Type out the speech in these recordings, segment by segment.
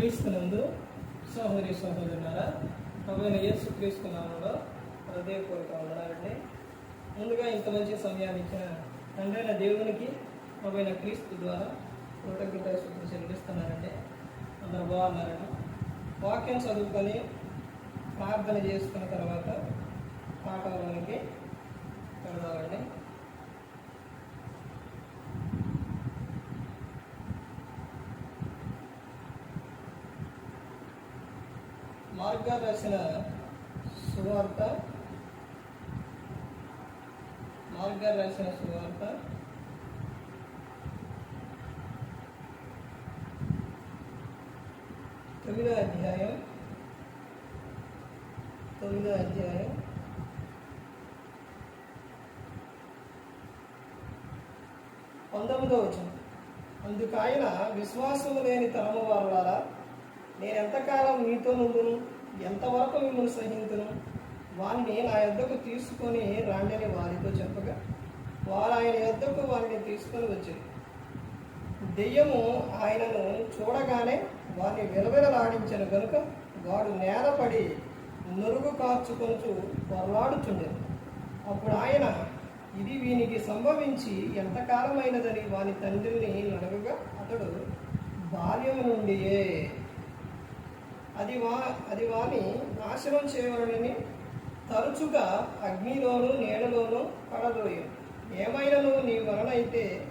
క్రీస్తునందు సహోదరి సహోదరులారా ప్రభుత్వ యేసు క్రీస్తు నామంలో హృదయపూర్వక వందనాలండి. ముందుగా ఇంత మంచి సమయాన్ని ఇచ్చిన తండ్రైన దేవునికి ప్రభుత్వ క్రీస్తు ద్వారా కృతజ్ఞత శుద్ధి చెల్లిస్తున్నారండి అందరూ బాగున్నారండి? వాక్యం చదువుకొని ప్రార్థన చేసుకున్న తర్వాత పాఠంలోనికి వెళదామండి మార్గ రాసిన సువార్త. మార్గ రాసిన సువార్త. తొమ్మిదో అధ్యాయం. తొమ్మిదో అధ్యాయం. పంతొమ్మిదో వచ్చింది అందుకు ఆయన విశ్వాసము లేని తరము వాళ్ళ నేను ఎంతకాలం మీతో నుండును ఎంతవరకు మిమ్మల్ని సహింతును? వారిని నా యొద్దకు తీసుకొని రాండని వారితో చెప్పగా వారు ఆయన యొద్దకు వారిని తీసుకొని వచ్చారు దెయ్యము ఆయనను చూడగానే వారిని విలవిలలాడించిన కనుక వాడు నేలపడి నురుగు కార్చుకొనుచు పొరలాడుచుండెను. అప్పుడు ఆయన ఇది వీనికి సంభవించి ఎంతకాలమైనదని వాని తండ్రిని అడగగా అతడు బాల్యం నుండియే అది వా అది వాని నాశనం చేయవలని తరచుగా అగ్నిలోను నీడలోను పడదోయు ఏమైనను నీ వలనైతే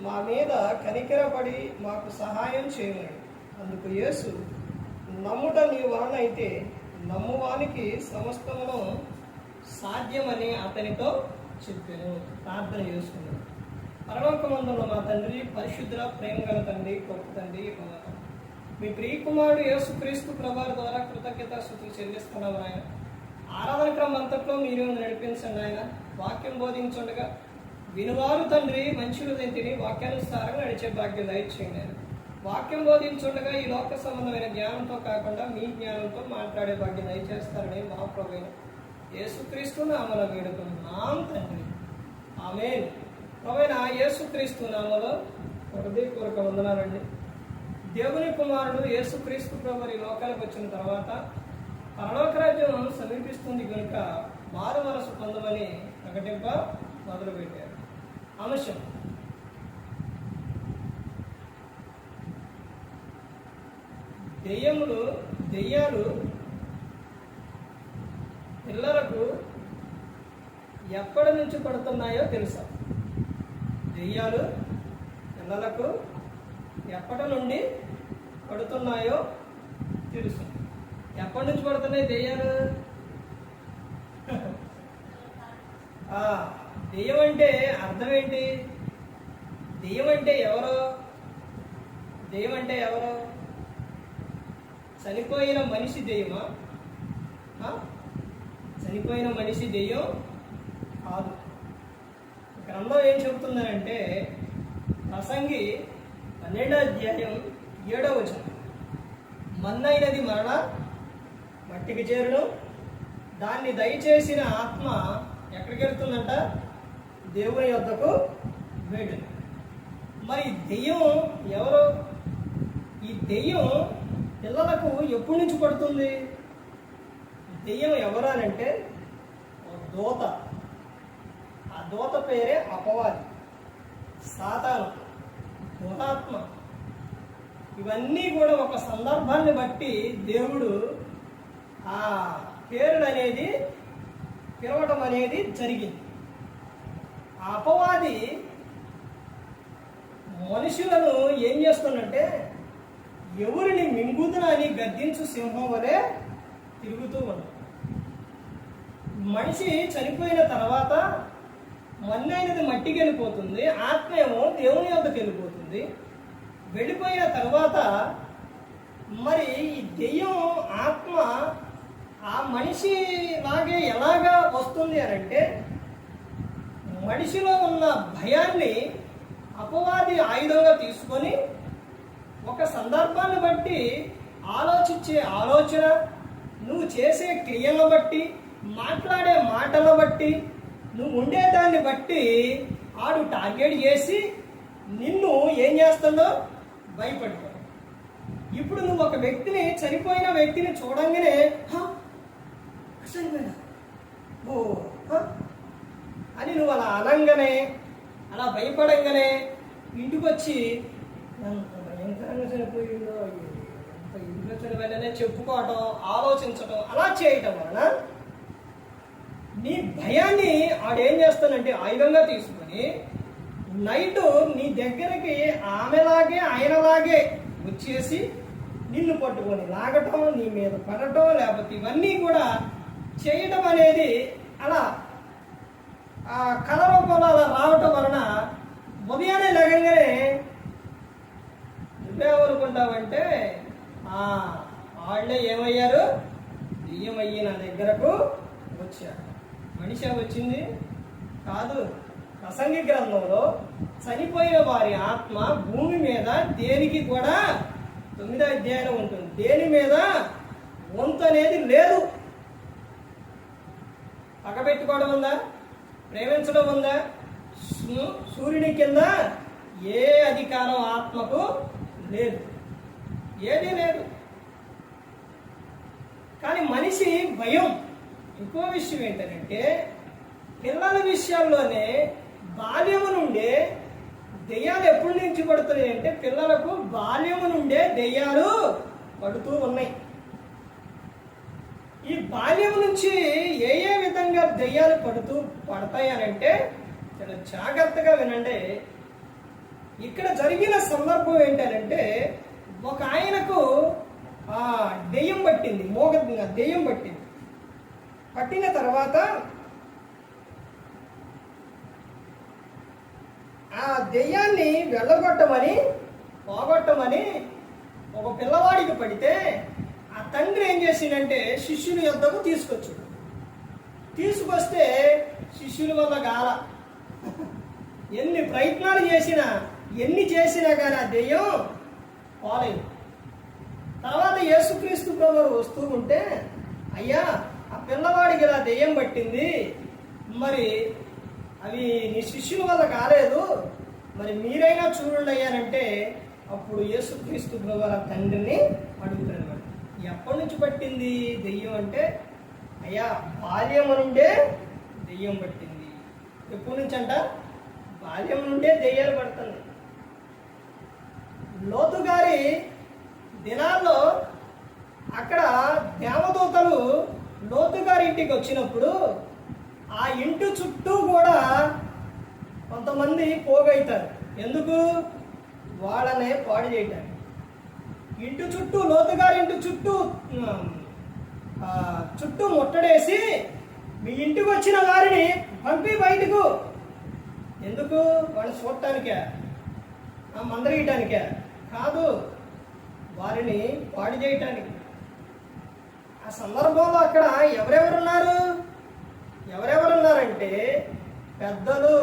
మా మీద కనికరపడి మాకు సహాయం చేయమని. అందుకు యేసు నమ్ముట నీ వలనైతే నమ్మువానికి సమస్తమును సాధ్యమని అతనితో చెప్పాను. ప్రార్థన చేసుకున్నాను. పరలోకమందున్న మా తండ్రి పరిశుద్ధ ప్రేమ గల తండ్రి గొప్ప తండ్రి మీ ప్రియకుమారుడు యేసుక్రీస్తు ప్రభావి ద్వారా కృతజ్ఞత స్థుతులు చెల్లిస్తున్నాం ఆయన ఆరాధన క్రమం అంతట్లో మీరు నడిపించండి ఆయన వాక్యం బోధించుండగా వినువారు తండ్రి మంచి హృదయం తిని వాక్యానుసారంగా నడిచే భాగ్యం దయచేయండి ఆయన వాక్యం బోధించుండగా ఈ లోక సంబంధమైన జ్ఞానంతో కాకుండా మీ జ్ఞానంతో మాట్లాడే భాగ్యం దయచేస్తారని మా ప్రభు యేసుక్రీస్తు నామలో వేడుకున్నాం తండ్రి. ఆమె ప్రభువైన యేసుక్రీస్తు నామలో హృదయపూర్వక వందనాలండి. దేవుని కుమారుడు యేసుక్రీస్తు ప్రభు ఈ లోకానికి వచ్చిన తర్వాత పరలోక రాజ్యం సమీపిస్తుంది కనుక మారు మనసు పొందమని ప్రకటింప మొదలుపెట్టారు. అంశం. దెయ్యములు దెయ్యాలు పిల్లలకు ఎక్కడి నుంచి పడుతున్నాయో తెలుసా? దెయ్యాలు పిల్లలకు ఎప్పటి నుండి పడుతున్నాయో తెలుసు. ఎప్పటి నుంచి పడుతున్నాయి దెయ్యాలు? దెయ్యం అంటే అర్థం ఏంటి? దెయ్యం అంటే ఎవరు? దెయ్యం అంటే ఎవరో? చనిపోయిన మనిషి దెయ్యమా? చనిపోయిన మనిషి దెయ్యం కాదు. గ్రంథం ఏం చెబుతుందనంటే ప్రసంగి పన్నెండో అధ్యాయం ఏడో వచనం. మన్నైనది మరణ మట్టికి చేరును. దాన్ని దయచేసిన ఆత్మ ఎక్కడికి వెళ్తుందంట? దేవుని యొద్దకు వేడును మరి దెయ్యం ఎవరు? ఈ దెయ్యం పిల్లలకు ఎప్పటి నుంచి పడుతుంది? దెయ్యం ఎవరు అని అంటే ఒక దూత. ఆ దూత పేరే అపవాది. సాతాను. గుణాత్మ. ఇవన్నీ కూడా ఒక సందర్భాన్ని బట్టి దేవుడు ఆ పేరుడు అనేది పిలవటం అనేది జరిగింది. ఆ అపవాది మనుషులను ఏం చేస్తుందంటే ఎవరిని మింగుదునా అని గద్దించు సింహం వలె తిరుగుతూ ఉన్నాడు మనిషి చనిపోయిన తర్వాత మన్నైనది మట్టికి వెళ్ళిపోతుంది ఆత్మ ఏమో దేవుని యొక్కకి వెళ్ళిపోతుంది వెళ్ళిపోయిన తర్వాత మరి ఈ దెయ్యం ఆత్మ ఆ మనిషి లాగే ఎలాగా వస్తుంది అని అంటే మనిషిలో ఉన్న భయాన్ని అపవాది ఆయుధంగా తీసుకొని ఒక సందర్భాన్ని బట్టి ఆలోచించే ఆలోచన నువ్వు చేసే క్రియలను బట్టి మాట్లాడే మాటలను బట్టి నువ్వు ఉండేదాన్ని బట్టి ఆడు టార్గెట్ చేసి నిన్ను ఏం చేస్తుందో భయపడతాడు ఇప్పుడు నువ్వు ఒక వ్యక్తిని చనిపోయిన వ్యక్తిని చూడంగానే చనిపోయినా ఓ అని నువ్వు అలా అనంగానే అలా భయపడంగానే ఇంటికి వచ్చి భయంకరంగా చనిపోయిందో ఇంట్లో చనిపోయిందనే చెప్పుకోవటం ఆలోచించటం అలా చేయటం వలన నీ భయాన్ని ఆడేం చేస్తానంటే ఆయుధంగా తీసుకొని నైట్ నీ దగ్గరికి ఆమెలాగే ఆయనలాగే వచ్చేసి నిన్ను పట్టుకొని లాగటం నీ మీద పడటం లేకపోతే ఇవన్నీ కూడా చేయటం అనేది అలా ఆ కళ రూపంలో అలా రావటం వలన ఉదయాన్నే లేగంగానే నువ్వేమనుకుంటావంటే వాళ్ళే ఏమయ్యారు? బియ్యమయ్యి నా దగ్గరకు వచ్చారు. మనిషి వచ్చింది? కాదు. ప్రసంగి గ్రంథంలో చనిపోయిన వారి ఆత్మ భూమి మీద దేనికి కూడా తొమ్మిదో అధ్యాయం ఉంటుంది. దేని మీద? వంతు అనేది లేదు. పగబెట్టుకోవడం ఉందా? ప్రేమించడం ఉందా? సూర్యుని కింద ఏ అధికారం ఆత్మకు లేదు. ఏదీ లేదు. కానీ మనిషి భయం. ఇంకో విషయం ఏంటంటే పిల్లల విషయాల్లోనే బాల్యము నుండే దెయ్యాలు ఎప్పటి నుంచి పడుతున్నాయి అంటే పిల్లలకు బాల్యము నుండే దెయ్యాలు పడుతూ ఉన్నాయి. ఈ బాల్యం నుంచి ఏ ఏ విధంగా దెయ్యాలు పడుతూ పడతాయనంటే చాలా జాగ్రత్తగా వినండి. ఇక్కడ జరిగిన సందర్భం ఏంటంటే ఒక ఆయనకు ఆ దెయ్యం పట్టింది మోగ దెయ్యం పట్టింది. పట్టిన తర్వాత ఆ దెయ్యాన్ని వెళ్ళగొట్టమని పోగొట్టమని ఒక పిల్లవాడికి పడితే ఆ తండ్రి ఏం చేసిందంటే శిష్యుని యొద్దకు తీసుకొచ్చాడు. తీసుకొస్తే శిష్యుని వల్ల గాల ఎన్ని ప్రయత్నాలు చేసినా ఎన్ని చేసినా కానీ ఆ దెయ్యం పోలేదు. తర్వాత యేసుక్రీస్తు ప్రభు వస్తూ ఉంటే అయ్యా పిల్లవాడికి ఇలా దెయ్యం పట్టింది మరి అవి నీ శిష్యుల వల్ల కాలేదు. మరి మీరైనా చూడండి అప్పుడు యేసుక్రీస్తు ప్రభు తండ్రిని అడుగుతాడు ఎప్పటి నుంచి పట్టింది దెయ్యం అంటే అయ్యా బాల్యం నుండే దెయ్యం పట్టింది. ఎప్పటి నుంచి అంట? బాల్యం నుండే దెయ్యాలు పడుతుంది లోతు గారి దినాల్లో అక్కడ దేవదూతలు లోతు గారి ఇంటికి వచ్చినప్పుడు ఆ ఇంటి చుట్టూ కూడా కొంతమంది పోగైతారు. ఎందుకు? వాళ్ళనే పాడు చేయటానికి. ఇంటి చుట్టూ లోతు గారి ఇంటి చుట్టూ చుట్టూ ముట్టడేసి మీ ఇంటికి వచ్చిన వారిని పంపి బయటకు. ఎందుకు? వాళ్ళు చూడటానికే? ఆ మందరీయటానికే కాదు. వారిని పాడు చేయటానికి. ఆ సందర్భంలో అక్కడ ఎవరెవరు ఉన్నారు ఎవరెవరు ఉన్నారంటే పెద్దలు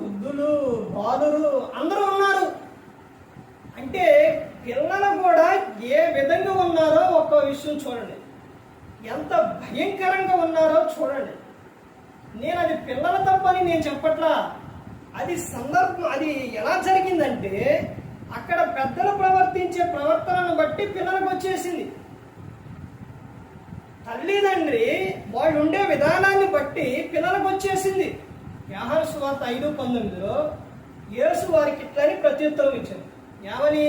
వృద్ధులు బాలురు అందరూ ఉన్నారు. అంటే పిల్లలు కూడా ఏ విధంగా ఉన్నారో ఒక్క విషయం చూడండి. ఎంత భయంకరంగా ఉన్నారో చూడండి. నేను అది పిల్లల తప్పని నేను చెప్పట్లా. అది సందర్భం అది ఎలా జరిగిందంటే అక్కడ పెద్దలు ప్రవర్తించే ప్రవర్తనను బట్టి పిల్లలకు వచ్చేసింది. తల్లిదండ్రి వాళ్ళు ఉండే విధానాన్ని బట్టి పిల్లలకు వచ్చేసింది వ్యవహార సువార్త ఐదు పంతొమ్మిదిలో యేసు వారికి ఇట్లని ప్రత్యుత్తరం ఇచ్చారు. ఏమని?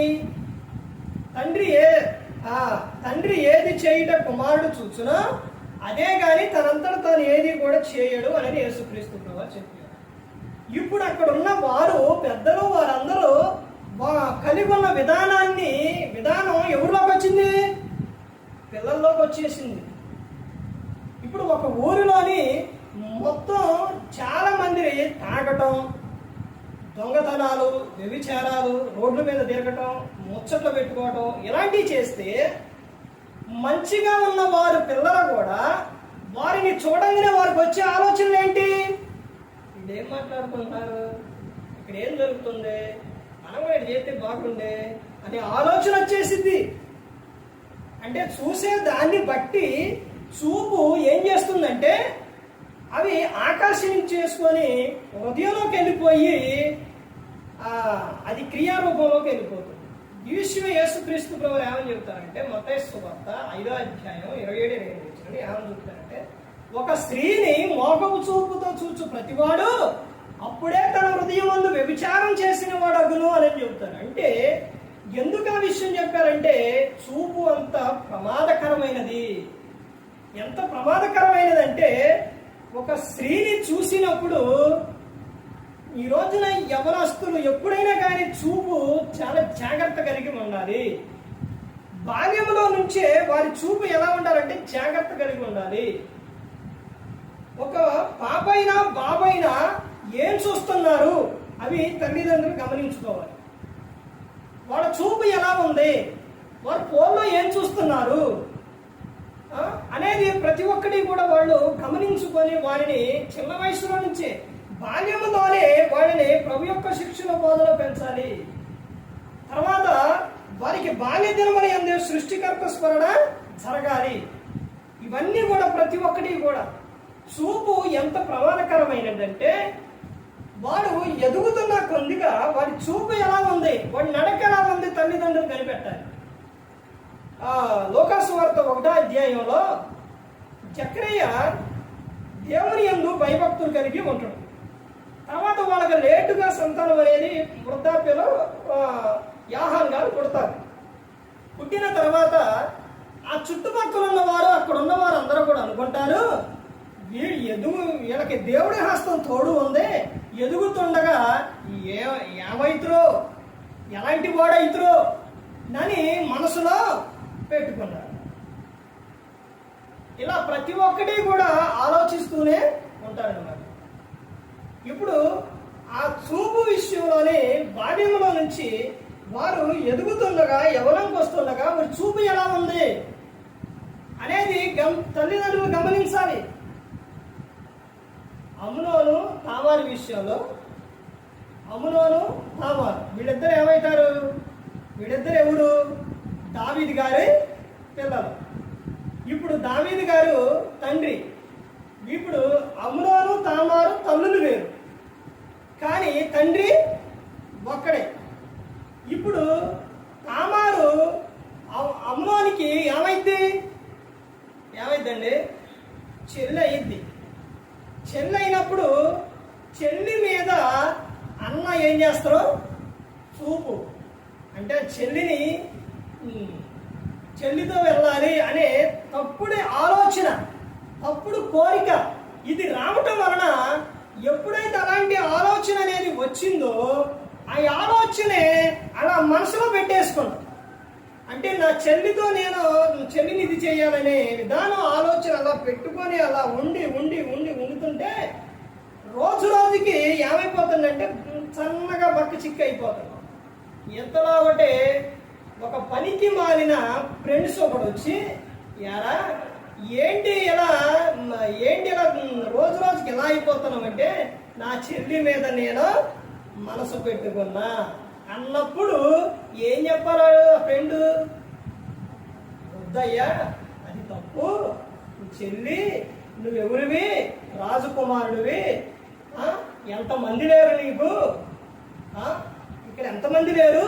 తండ్రి ఏ తండ్రి ఏది చేయుట కుమారుడు చూచునా అదే గాని తనంతట తాను ఏది కూడా చేయడు అనేది యేసుక్రీస్తు ప్రభు చెప్పారు. ఇప్పుడు అక్కడ ఉన్న వారు పెద్దలు వారందరూ వా- కలిగి ఉన్న విధానాన్ని విధానం ఎవరిలోకి వచ్చింది పిల్లల్లోకి వచ్చేసింది ఇప్పుడు ఒక ఊరిలోని మొత్తం చాలా మందిని తాగటం దొంగతనాలు వ్యభిచారాలు రోడ్ల మీద తిరగటం ముచ్చట్లు పెట్టుకోవటం ఇలాంటివి చేస్తే మంచిగా ఉన్న వారు పిల్లలు కూడా వారిని చూడంగానే వారికి వచ్చే ఆలోచనలు ఏంటి? ఇదేం మాట్లాడుకుంటున్నారు ఇక్కడ ఏం జరుగుతుంది? మనం కూడా చేస్తే బాగుండే అనే ఆలోచన వచ్చేసింది. అంటే చూసే దాన్ని బట్టి చూపు ఏం చేస్తుందంటే అవి ఆకర్షించేసుకొని హృదయంలోకి వెళ్ళిపోయి అది క్రియారూపంలోకి వెళ్ళిపోతుంది. ఈశ్వ విషయం యేసుక్రీస్తు ప్రభు ఏమని చెబుతారంటే మతేశ్వ వార్త ఐదో అధ్యాయం ఇరవై ఏడు ఇరవై ఎనిమిది ఏమని చెబుతారంటే ఒక స్త్రీని మోకపు చూపుతో చూచు ప్రతివాడు అప్పుడే తన హృదయం ముందు వ్యభిచారం చేసిన వాడు అగును అని చెబుతారు అంటే ఎందుకు ఆ విషయం చెప్పారంటే చూపు అంత ప్రమాదకరమైనది. ఎంత ప్రమాదకరమైనదంటే ఒక స్త్రీని చూసినప్పుడు ఈ రోజున యవనస్తులు ఎప్పుడైనా కానీ చూపు చాలా జాగ్రత్త కలిగి ఉండాలి. బాల్యంలో నుంచే వారి చూపు ఎలా ఉండాలంటే జాగ్రత్త కలిగి ఉండాలి. ఒక పాపైనా బాబైనా ఏం చూస్తున్నారు? అవి తల్లిదండ్రులు గమనించుకోవాలి. వాళ్ళ చూపు ఎలా ఉంది? వారు ఫోన్లో ఏం చూస్తున్నారు? అనేది ప్రతి ఒక్కటి కూడా వాళ్ళు గమనించుకొని వారిని చిన్న వయసులో నుంచే బాల్యములోనే వారిని ప్రభు యొక్క శిక్షణ బోధలో పెంచాలి. తర్వాత వారికి బాల్య దినమని అందే సృష్టికర్త స్మరణ జరగాలి. ఇవన్నీ కూడా ప్రతి ఒక్కటి కూడా చూపు ఎంత ప్రమాదకరమైనదంటే వాడు ఎదుగుతున్న కొద్దిగా వాడి చూపు ఎలా ఉంది? వాడి నడక ఎలా ఉంది? తల్లిదండ్రులు కనిపెట్టాలి. ఆ లోకాసు వార్త ఒకటో అధ్యాయంలో జక్రయ్య దేవుని ఎందు భయభక్తులు కలిగి ఉంటాడు. తర్వాత వాళ్ళకి లేటుగా సంతానం అనేది వృద్ధాప్యలో ఆ, యాహాన్ గారు పుడతారు పుట్టిన తర్వాత ఆ చుట్టుపక్కల ఉన్నవారు అక్కడ ఉన్నవారు అందరూ కూడా అనుకుంటారు వీళ్ళు ఎదుగు వీళ్ళకి దేవుడి హస్తం తోడు ఉంది. ఎదుగుతుండగా ఏ ఏమైతురో ఎలాంటి వాడైతురో అని మనసులో పెట్టుకున్నారు. ఇలా ప్రతి ఒక్కటి కూడా ఆలోచిస్తూనే ఉంటారన్నమాట. ఇప్పుడు ఆ చూపు విషయంలోనే బాల్యంలో నుంచి వారు ఎదుగుతుండగా యవనంకి వస్తుండగా వారి చూపు ఎలా ఉంది అనేది గమ్ తల్లిదండ్రులు గమనించాలి. అమునోను తామారు విషయంలో అమునోను తామారు. వీళ్ళిద్దరు ఏమవుతారు? వీళ్ళిద్దరు ఎవరు? దావీది గారి పిల్లలు. ఇప్పుడు దావీది గారు తండ్రి. ఇప్పుడు అమ్ములోను తామారు తల్లులు వేరు. కానీ తండ్రి ఒక్కడే. ఇప్పుడు తామారు అమ్- ఏమైంది ఏమైద్ది? చెల్లి అయింది చెల్లి అయినప్పుడు చెల్లి మీద అన్న ఏం చేస్తారు? చూపు. అంటే చెల్లిని చెల్లితో వెళ్ళాలి అనే తప్పుడే ఆలోచన తప్పుడు కోరిక. ఇది రావటం వలన ఎప్పుడైతే అలాంటి ఆలోచన అనేది వచ్చిందో ఆ ఆలోచనే అలా మనసులో పెట్టేసుకుంటాం. అంటే నా చెల్లితో నేను చెల్లిని ఇది చేయాలనే విధానం ఆలోచన అలా పెట్టుకొని అలా ఉండి ఉండి ఉండి ఉండుతుంటే రోజు రోజుకి ఏమైపోతుందంటే సన్నగా బక్క చిక్క అయిపోతుంది ఎంతలా ఒకటే ఒక పనికి మాలిన ఫ్రెండ్స్ ఒకడు వచ్చి యారా ఏంటి ఇలా ఏంటి ఇలా రోజు రోజుకి ఎలా అయిపోతున్నామంటే నా చెల్లి మీద నేను మనసు పెట్టుకున్నా. అన్నప్పుడు ఏం చెప్పాలి ఫ్రెండ్? వద్దయ్యా అది తప్పు. నువ్వు చెల్లి నువ్వెవరివి? రాజకుమారుడివి. ఎంతమంది లేరు నీకు? ఇక్కడ ఎంతమంది లేరు?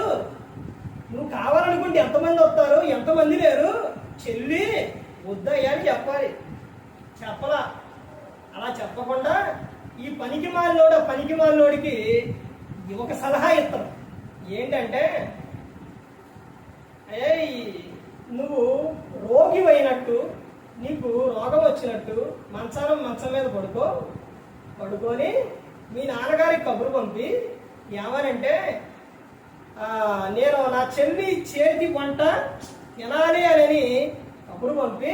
నువ్వు కావాలనుకుంటే ఎంతమంది వస్తారు? ఎంతమంది లేరు? చెల్లి వద్దయ్యా అని చెప్పాలి. చెప్పలా. అలా చెప్పకుండా ఈ పనికి మాలినోడు ఆ పనికి మాలినోడికి ఒక సలహా ఇస్తాం. ఏంటంటే ఏయ్ నువ్వు రోగి అయినట్టు నీకు రోగం వచ్చినట్టు మంచానం మంచం మీద పడుకో. పడుకొని మీ నాన్నగారికి కబురు పంపి ఏమనంటే నేను నా చెల్లి చేతి వంట తినాలి అని అప్పుడు పంపి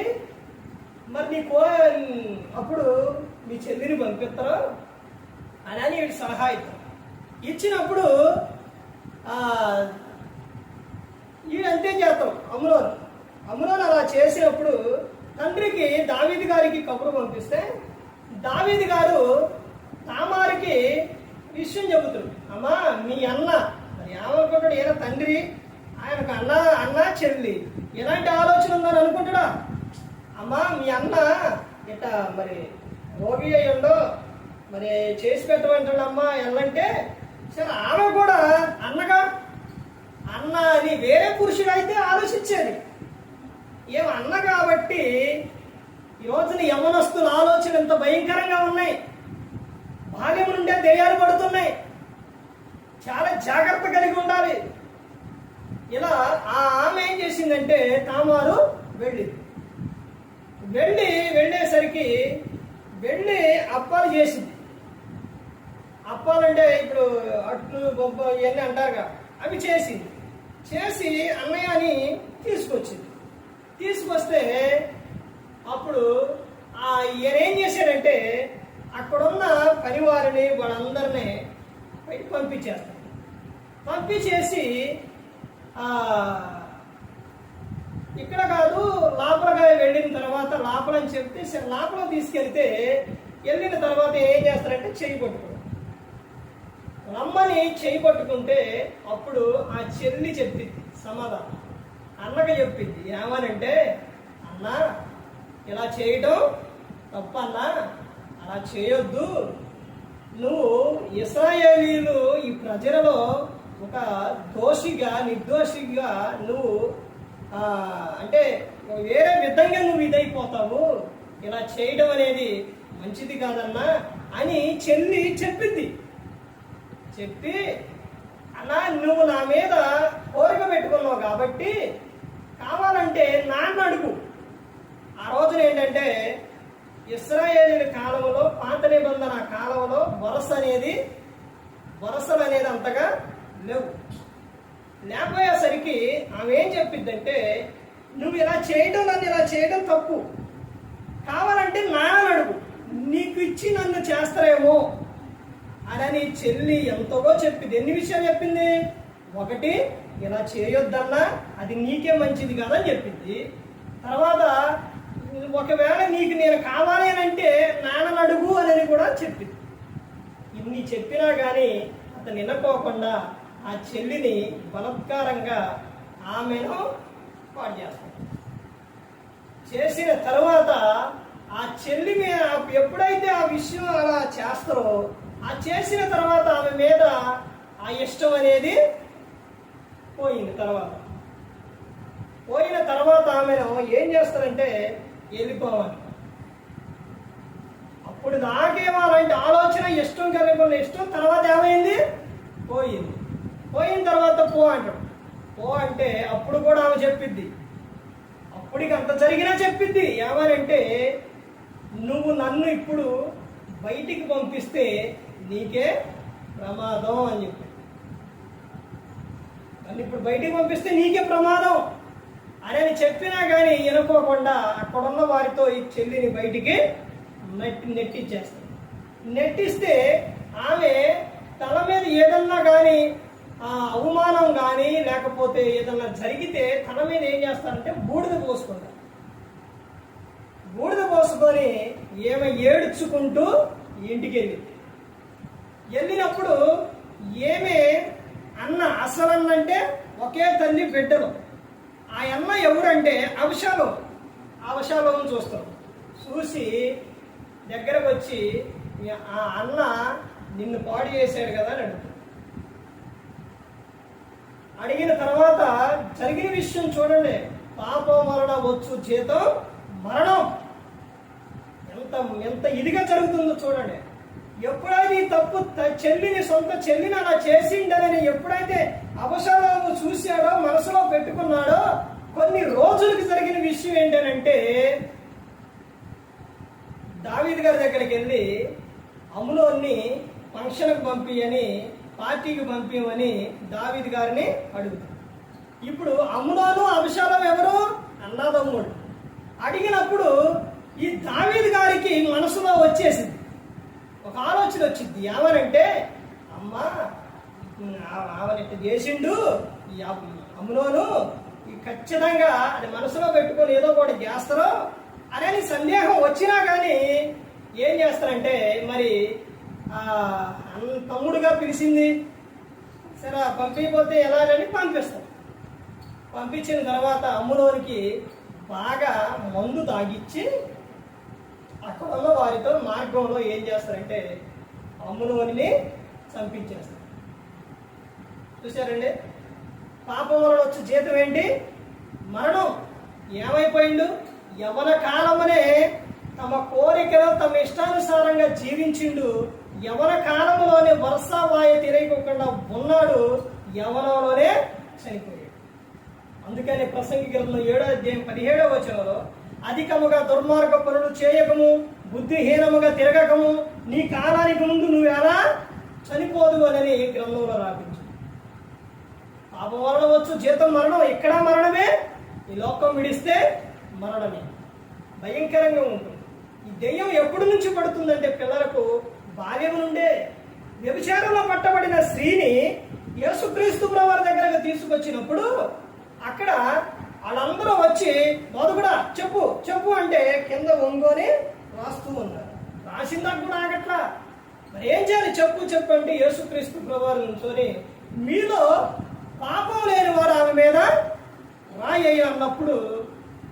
మరి నీ కో అప్పుడు మీ చెల్లిని పంపిస్తారు? అని అని వీడు సలహా ఇస్తారు ఇచ్చినప్పుడు వీడు అంతే చేస్తాం అమ్ములోను అమ్ములోను అలా చేసినప్పుడు తండ్రికి దావీది గారికి కబురు పంపిస్తే దావీది గారు తామారికి విషయం చెబుతుంది అమ్మా మీ అన్న ఏమనుకుంటాడు ఈయన తండ్రి ఆయనకు అన్న అన్న చెల్లి. ఎలాంటి ఆలోచన ఉందని అనుకుంటాడా అమ్మా మీ అన్న ఇట మరి రోగి అయ్యుండో మరి చేసి పెట్టమంటాడు అమ్మా ఎల్లంటే సరే ఆమె కూడా అన్నగా అన్న అని వేరే పురుషుడు అయితే ఆలోచించేది. ఏం అన్న కాబట్టి ఈ రోజున యమనస్తుల ఆలోచన ఎంత భయంకరంగా ఉన్నాయి. బాల్యం నుండే దెయ్యాలు పడుతున్నాయి. చాలా జాగ్రత్త కలిగి ఉండాలి. ఇలా ఆ ఆమె ఏం చేసిందంటే తామారు వెళ్ళింది వెళ్ళి వెళ్ళేసరికి వెళ్ళి అప్పాలు చేసింది. అప్పాలంటే ఇప్పుడు అట్లు బొబ్బ ఇవన్నీ అంటారుగా అవి చేసింది. చేసి అన్నయ్యని తీసుకొచ్చింది. తీసుకొస్తే అప్పుడు ఆ ఈయన ఏం చేశాడంటే అక్కడున్న పనివారిని వాళ్ళందరినీ బయట పంపించేస్తాడు. పంపించేసి ఇక్కడ కాదు లోపలగా వెళ్ళిన తర్వాత లోపలని చెప్తే లోపల తీసుకెళ్తే వెళ్ళిన తర్వాత ఏం చేస్తారంటే చేయి పట్టుకుంటారు. రమ్మని చెయ్యి పట్టుకుంటే అప్పుడు ఆ చెల్లి చెప్పింది సమాధానం. అన్నగా చెప్పింది ఏమనంటే అన్న ఇలా చేయటం తప్పన్నా అలా చేయొద్దు. నువ్వు ఇస్రాయేలీలు ఈ ప్రజలలో ఒక దోషిగా నిర్దోషిగా నువ్వు అంటే వేరే విధంగా నువ్వు ఇదైపోతావు. ఇలా చేయడం అనేది మంచిది కాదన్నా అని చెల్లి చెప్పింది. చెప్పి అలా నువ్వు నా మీద కోరిక పెట్టుకున్నావు కాబట్టి కావాలంటే నాన్న అడుగు. ఆ రోజున ఏంటంటే ఇస్రాయేలీల కాలంలో పాత నిబంధన కాలంలో వరస అనేది వరసలు అనేది అంతగా లేవు. లేకపోయేసరికి ఆమె ఏం చెప్పిద్దంటే నువ్వు ఇలా చేయడం నన్ను ఇలా చేయడం తప్పు. కావాలంటే నాన్న అడుగు. నీకు ఇచ్చి నన్ను చేస్తారేమో అని చెల్లి ఎంతగో చెప్పింది. ఎన్ని విషయాలు చెప్పింది? ఒకటి ఇలా చేయొద్దన్నా అది నీకే మంచిది కాదని చెప్పింది. తర్వాత ఒకవేళ నీకు నేను కావాలి అని అంటే నాన్న అడుగు అని కూడా చెప్పింది. ఇన్ని చెప్పినా కానీ అతను వినకోకుండా ఆ చెల్లిని బలత్కారంగా ఆమెను పాడు చేస్తాడు. చేసిన తర్వాత ఆ చెల్లి మీద ఎప్పుడైతే ఆ విషయం అలా చేస్తారో ఆ చేసిన తర్వాత ఆమె మీద ఆ ఇష్టం అనేది పోయింది తర్వాత. పోయిన తర్వాత ఆమెను ఏం చేస్తారంటే వెళ్ళిపోవాలి. అప్పుడు నాకేమో అలాంటి ఆలోచన ఇష్టం కలిగిన ఇష్టం తర్వాత ఏమైంది? పోయింది. పోయిన తర్వాత పో అంటాడు. పో అంటే అప్పుడు కూడా ఆమె చెప్పిద్ది. అప్పటికి అంత జరిగినా చెప్పిద్ది. ఏమనంటే నువ్వు నన్ను ఇప్పుడు బయటికి పంపిస్తే నీకే ప్రమాదం అని చెప్పి నన్ను ఇప్పుడు బయటికి పంపిస్తే నీకే ప్రమాదం అని అని చెప్పినా కానీ వినుకోకుండా అక్కడున్న వారితో ఈ చెల్లిని బయటికి నెట్టి నెట్టించేస్తాడు నెట్టిస్తే ఆమె తల మీద ఏదన్నా కానీ ఆ అవమానం కానీ లేకపోతే ఏదన్నా జరిగితే తన మీద ఏం చేస్తారంటే బూడిద పోసుకుంటారు. బూడిద పోసుకొని ఏమో ఏడ్చుకుంటూ ఇంటికి వెళ్ళింది వెళ్ళినప్పుడు ఏమే అన్న అసలు అంటే ఒకే తల్లి బిడ్డలు. ఆ అన్న ఎవరంటే అవశాలో. అవశాలం చూస్తాం. చూసి దగ్గరకు వచ్చి ఆ అన్న నిన్ను పాడు చేశాడు కదా అని అడిగిన తర్వాత జరిగిన విషయం చూడండి. పాపం వలన వచ్చు జీతం మరణం. ఎంత ఎంత ఇదిగా జరుగుతుందో చూడండి. ఎప్పుడైతే ఈ తప్పు చెల్లిని సొంత చెల్లిని అలా చేసిండనని ఎప్పుడైతే అవసరాలను చూశాడో మనసులో పెట్టుకున్నాడో కొన్ని రోజులకు జరిగిన విషయం ఏంటనంటే దావీద్ గారి దగ్గరికి వెళ్ళి అమ్ములోని ఫంక్షన్కి పంపియని పార్టీకి పంపించమని దావీద్ గారిని అడుగుతాడు. ఇప్పుడు అమ్ములోను అభిషాలం ఎవరు? అన్నదమ్ముడు. అడిగినప్పుడు ఈ దావీద్ గారికి మనసులో వచ్చేసింది. ఒక ఆలోచన వచ్చింది. ఏమనంటే అమ్మా ఆమెనిట్ట చేసిండు? ఈ ఈ ఖచ్చితంగా అది మనసులో పెట్టుకొని ఏదో ఒకటి చేస్తారో? అనేది సందేహం వచ్చినా కానీ ఏం చేస్తారంటే మరి తమ్ముడుగా పిలిచింది సరే పంపించకపోతే ఎలాగని పంపిస్తాం. పంపించిన తర్వాత అమ్ములోనికి బాగా మందు తాగిచ్చి అక్కడ ఉన్న వారితో మార్గంలో ఏం చేస్తారంటే అమ్ములోని చంపించేస్తారు. చూసారండి పాపం వలన వచ్చే జీతం ఏంటి? మరణం. ఏమైపోయిండు? యవన కాలమనే తమ కోరికలు తమ ఇష్టానుసారంగా జీవించిండు. యవన కాలంలోనే వరుస వాయ తిరగకుండా ఉన్నాడు యవనంలోనే చనిపోయాడు. అందుకని ప్రసంగి గ్రంథం ఏడో అధ్యాయం పదిహేడవ వచనంలో అధికముగా దుర్మార్గ పనులు చేయకము బుద్ధిహీనముగా తిరగకము నీ కాలానికి ముందు నువ్వు ఎలా చనిపోదు అని గ్రంథంలో రాపించు పాపం మరణం వచ్చు జీతం మరణం ఇక్కడ మరణమే ఈ లోకం విడిస్తే మరణమే. భయంకరంగా ఉంటుంది. ఈ దెయ్యం ఎప్పటి నుంచి పడుతుందంటే పిల్లలకు బాల్యము నుండే వ్యభిచారంలో పట్టబడిన స్త్రీని యేసుక్రీస్తు వారి దగ్గరకు తీసుకొచ్చినప్పుడు అక్కడ వాళ్ళందరూ వచ్చి మొదగుడా చెప్పు చెప్పు అంటే కింద ఒంగోని రాస్తూ ఉన్నారు. రాసిందాక కూడా ఆగట్లా. మరి ఏం చేయాలి? చెప్పు చెప్పు అంటే యేసుక్రీస్తు ప్రభువారు నుంచొని మీలో పాపం లేని వారు ఆమె మీద రాయి అన్నప్పుడు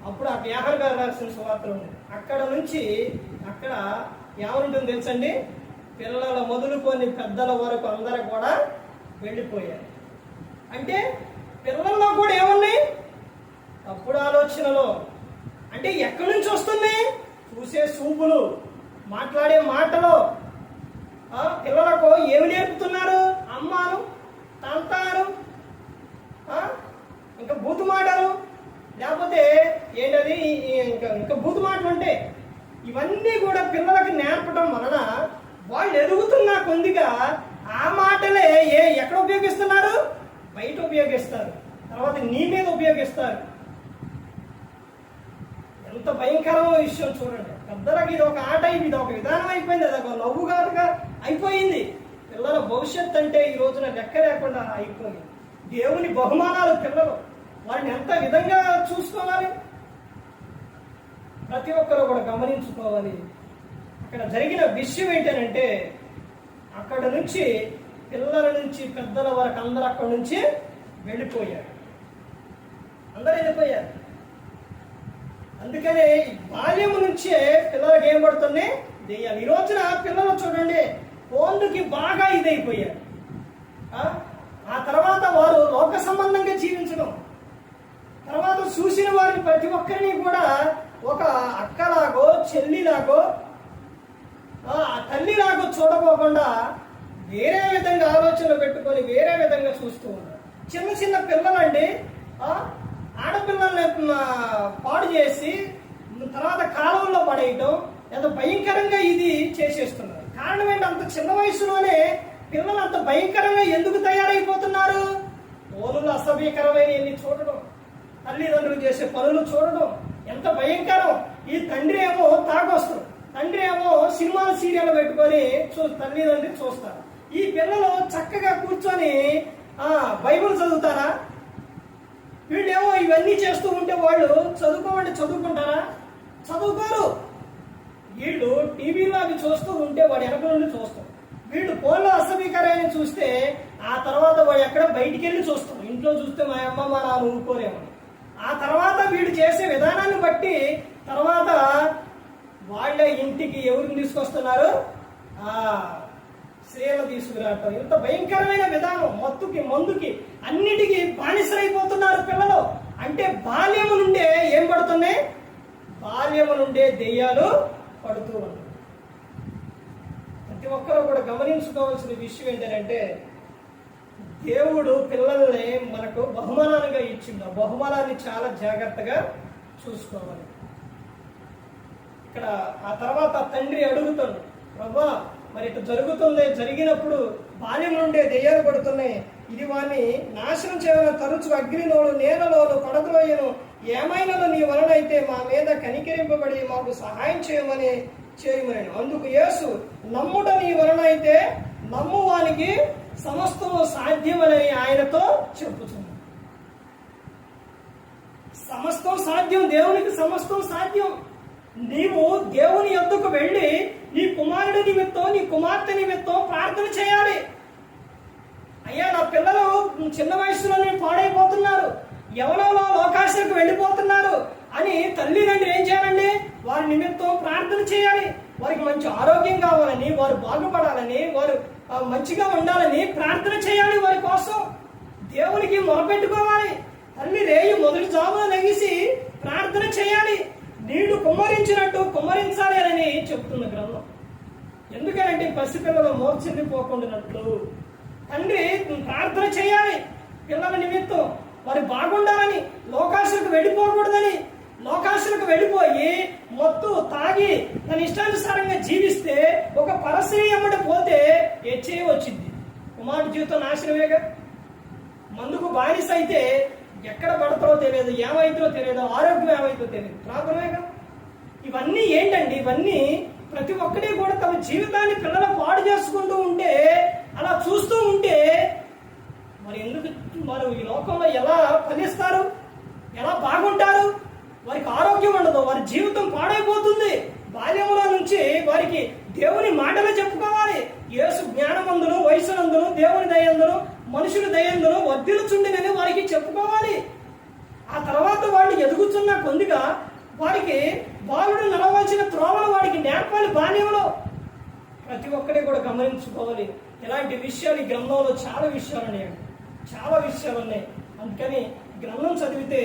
అప్పుడు ఆ వ్యాహర్ గారు రాసిన సువార్త ఉంది. అక్కడ నుంచి అక్కడ ఏమంటుంది తెలుసండి? పిల్లల మొదలుకొని పెద్దల వరకు అందరూ కూడా వెళ్ళిపోయారు. అంటే పిల్లల్లో కూడా ఏమున్నాయి? తప్పుడు ఆలోచనలు. అంటే ఎక్కడి నుంచి వస్తున్నాయి? చూసే చూపులు మాట్లాడే మాటలు. పిల్లలకు ఏమి నేర్పుతున్నారు? అమ్మాను తంతారు ఇంకా బూతు మాటలు. లేకపోతే ఏంటది? ఇంకా ఇంకా బూతు మాటలు అంటే ఇవన్నీ కూడా పిల్లలకి నేర్పడం వలన వాళ్ళు ఎదుగుతున్న కొద్దిగా ఆ మాటలే ఏ ఎక్కడ ఉపయోగిస్తున్నారు? బయట ఉపయోగిస్తారు. తర్వాత నీ మీద ఉపయోగిస్తారు. ఎంత భయంకరమైన విషయం చూడండి. పెద్దలకు ఇది ఒక ఆట ఇది ఒక విధానం అయిపోయింది. అది ఒక నవ్వు కాదుగా అయిపోయింది. పిల్లల భవిష్యత్ అంటే ఈ రోజున లెక్క లేకుండా అయిపోయింది. దేవుని బహుమానాలు పిల్లలు. వారిని ఎంత విధంగా చూసుకోవాలి? ప్రతి ఒక్కరు కూడా గమనించుకోవాలి. అక్కడ జరిగిన విషయం ఏంటంటే అక్కడ నుంచి పిల్లల నుంచి పెద్దల వరకు అందరూ అక్కడ నుంచి వెళ్ళిపోయారు. అందరూ వెళ్ళిపోయారు. అందుకనే బాల్యం బాల్యము నుంచే పిల్లలకి ఏం పడుతుంది? దెయ్యాలు. ఈ రోజున పిల్లలు చూడండి ఫోన్లకి బాగా ఇదైపోయారు. ఆ తర్వాత వారు లోక సంబంధంగా జీవించడం. తర్వాత చూసిన వారిని ప్రతి ఒక్కరిని కూడా ఒక అక్కలాగో చెల్లిలాగో ఆ తల్లి నాకు చూడకోకుండా వేరే విధంగా ఆలోచనలు పెట్టుకొని వేరే విధంగా చూస్తూ ఉన్నారు చిన్న చిన్న పిల్లలండి ఆడపిల్లల్ని పాడు చేసి తర్వాత కాలంలో పడేయటం ఎంత భయంకరంగా ఇది చేసేస్తున్నారు. కారణం ఏంటి? అంత చిన్న వయసులోనే పిల్లలు అంత భయంకరంగా ఎందుకు తయారైపోతున్నారు? ఫోనులు అసభ్యకరమైన ఎన్ని చూడడం తల్లిదండ్రులు చేసే పనులు చూడడం ఎంత భయంకరం. ఈ తండ్రి ఏమో తాగొస్తుంది తండ్రి ఏమో సినిమాలు సీరియల్ పెట్టుకొని చూ తల్లిదండ్రి చూస్తారు ఈ పిల్లలు చక్కగా కూర్చొని బైబుల్ బైబిల్ చదువుతారా? వీళ్ళేమో ఇవన్నీ చేస్తూ ఉంటే వాళ్ళు చదువుకోమంటే చదువుకుంటారా? చదువుకోరు. వీళ్ళు టీవీలో అవి చూస్తూ ఉంటే వాడు వెనక నుండి చూస్తాం వీళ్ళు ఫోన్లో అసభ్యకరాన్ని చూస్తే ఆ తర్వాత వాడు ఎక్కడ బయటికి వెళ్ళి చూస్తాం ఇంట్లో చూస్తే మా అమ్మ మా నాన్న ఊరుకోరేమో. ఆ తర్వాత వీడు చేసే విధానాన్ని బట్టి తర్వాత వాళ్ళ ఇంటికి ఎవరిని తీసుకొస్తున్నారు? ఆ స్త్రీలు తీసుకురావటం. ఇంత భయంకరమైన విధానం మత్తుకి మందుకి అన్నిటికీ బానిసరైపోతున్నారు పిల్లలు. అంటే బాల్యము నుండే ఏం పడుతున్నాయి బాల్యము నుండే దెయ్యాలు పడుతూ ఉన్నాయి ప్రతి ఒక్కరూ కూడా గమనించుకోవాల్సిన విషయం ఏంటంటే దేవుడు పిల్లల్ని మనకు బహుమానాలుగా ఇచ్చిండు. ఆ బహుమానాన్ని చాలా జాగ్రత్తగా చూసుకోవాలి. ఇక్కడ ఆ తర్వాత తండ్రి అడుగుతాడు ప్రభా మరి ఇటు జరుగుతుంది జరిగినప్పుడు బాల్యం నుండే దెయ్యాలు పడుతున్నాయి. ఇది వాడిని నాశనం చేయాలని తరచు అగ్నిలోను నేలలోను పడద్రోయను. ఏమైనా నీ వలనైతే మా మీద కనికరింపబడి మాకు సహాయం చేయమని చేయమని అందుకు యేసు నమ్ముట నీ వలనైతే నమ్మువానికి సమస్తము సాధ్యమని ఆయనతో చెప్పుతుంది సమస్తం సాధ్యం దేవునికి సమస్తం సాధ్యం. నీవు దేవుని ఎద్దుకు వెళ్ళి నీ కుమారుడి నిమిత్తం నీ కుమార్తె నిమిత్తం ప్రార్థన చేయాలి? అయ్యా నా పిల్లలు చిన్న వయసులోనే పాడైపోతున్నారు. ఎవరోలో లోకాశకు వెళ్ళిపోతున్నారు అని తల్లిదండ్రులు ఏం చేయాలండి? వారి నిమిత్తం ప్రార్థన చేయాలి. వారికి మంచి ఆరోగ్యం కావాలని వారు బాగుపడాలని వారు మంచిగా ఉండాలని ప్రార్థన చేయాలి వారి కోసం. దేవునికి మొరపెట్టుకోవాలి. తల్లి రేయి మొదటి జామున లెగిసి ప్రార్థన చేయాలి. నీళ్ళు కుమ్మరించినట్టు కుమ్మరించాలి అని చెప్తుంది గ్రంథం. ఎందుకనంటే పసిపిల్లలు మోర్చెల్లిపోకుండానట్లు తండ్రి ప్రార్థన చేయాలి. పిల్లల నిమిత్తం వారు బాగుండాలని లోకాసులకు వెళ్ళిపోకూడదని లోకాసులకు వెళ్ళిపోయి మొత్తం తాగి తన ఇష్టానుసారంగా జీవిస్తే ఒక పరశ్రీ అమ్మడి పోతే హెచ్చే వచ్చింది. కుమారుడు జీవితం నాశనమేగా? మందుకు బానిస అయితే ఎక్కడ పడతారో తెలియదు ఏమైతుందో తెలియదు ఆరోగ్యం ఏమైతుందో తెలియదు. ప్రాబ్లమేగా ఇవన్నీ ఏంటండి? ఇవన్నీ ప్రతి ఒక్కటి కూడా తమ జీవితాన్ని పిల్లలు పాడు చేసుకుంటూ ఉంటే అలా చూస్తూ ఉంటే మరి ఎందుకు మరి ఈ లోకంలో ఎలా ఫలిస్తారు? ఎలా బాగుంటారు? వారికి ఆరోగ్యం ఉండదు వారి జీవితం పాడైపోతుంది. బాల్యంలో నుంచి వారికి దేవుని మాటలు చెప్పుకోవాలి. యేసు జ్ఞానమందును వయసునందును దేవుని దయందును మనుషులు దయంలో వర్ధిల్చుండినని వారికి చెప్పుకోవాలి. ఆ తర్వాత వాళ్ళు ఎదుగుతున్న కొద్దిగా వారికి బాలుడు నడవలసిన త్రోవలు వాడికి నేర్పాలి బాణ్యంలో ప్రతి ఒక్కరి కూడా గమనించుకోవాలి. ఇలాంటి విషయాలు ఈ గ్రంథంలో చాలా విషయాలు ఉన్నాయండి చాలా విషయాలు ఉన్నాయి. అందుకని గ్రంథం చదివితే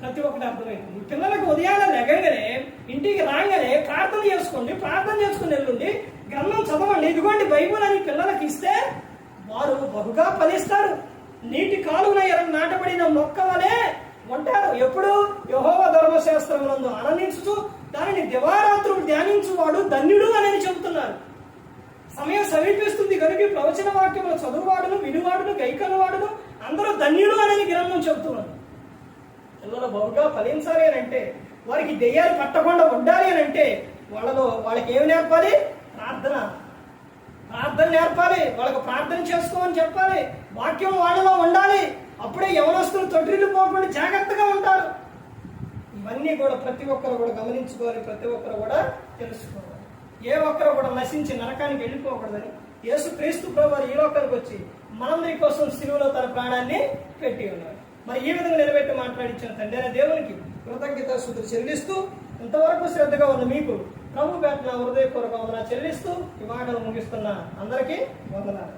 ప్రతి ఒక్కటి అర్థమైంది పిల్లలకు ఉదయాన్నే లెగగానే ఇంటికి రాగానే ప్రార్థన చేసుకోండి ప్రార్థన చేసుకుని వెళ్ళండి గ్రంథం చదవండి. ఇదిగోండి బైబుల్ అని పిల్లలకి ఇస్తే వారు బహుగా ఫలిస్తారు. నీటి కాలువన ఎర నాటబడిన మొక్క వలె ఉంటారు. ఎప్పుడు? యహోవ ధర్మశాస్త్రములందు ఆనందించుతూ దానిని దివారాత్రులు ధ్యానించువాడు ధన్యుడు అనేది చెబుతున్నారు. సమయం సమీపిస్తుంది కనుక ప్రవచన వాక్యములు చదువువాడును వినువాడును గైకలవాడును అందరూ ధన్యుడు అనేది గ్రంథం చెబుతున్నారు. పిల్లలు బహుగా ఫలించాలి అని అంటే వారికి దెయ్యాలు పట్టకుండా ఉండాలి అని అంటే వాళ్ళలో వాళ్ళకి ఏమి నేర్పాలి? ప్రార్థన. ప్రార్థన నేర్పాలి వాళ్ళకు ప్రార్థన చేసుకోమని చెప్పాలి వాక్యం వాళ్ళలో ఉండాలి. అప్పుడే యవనస్తులు తొట్టిల్లు పోకుండా జాగ్రత్తగా ఉంటారు. ఇవన్నీ కూడా ప్రతి ఒక్కరు కూడా గమనించుకోవాలి ప్రతి ఒక్కరు కూడా తెలుసుకోవాలి. ఏ ఒక్కరు కూడా నశించి నరకానికి వెళ్ళిపోకూడదని యేసు క్రీస్తు ప్రభు ఈ లోకానికి వచ్చి మనందరి కోసం సిలువలో తన ప్రాణాన్ని పెట్టి ఉన్నారు. మరి ఈ విధంగా నిలబెట్టి మాట్లాడించిన తండ్రి దేవునికి కృతజ్ఞత శుద్ధి చెల్లిస్తూ ఇంతవరకు శ్రద్ధగా ఉన్న మీకు ప్రభు పేట హృదయపూర్వక వందన చెల్లిస్తూ ఈ మాటలు ముగిస్తున్న అందరికీ వందనాలు.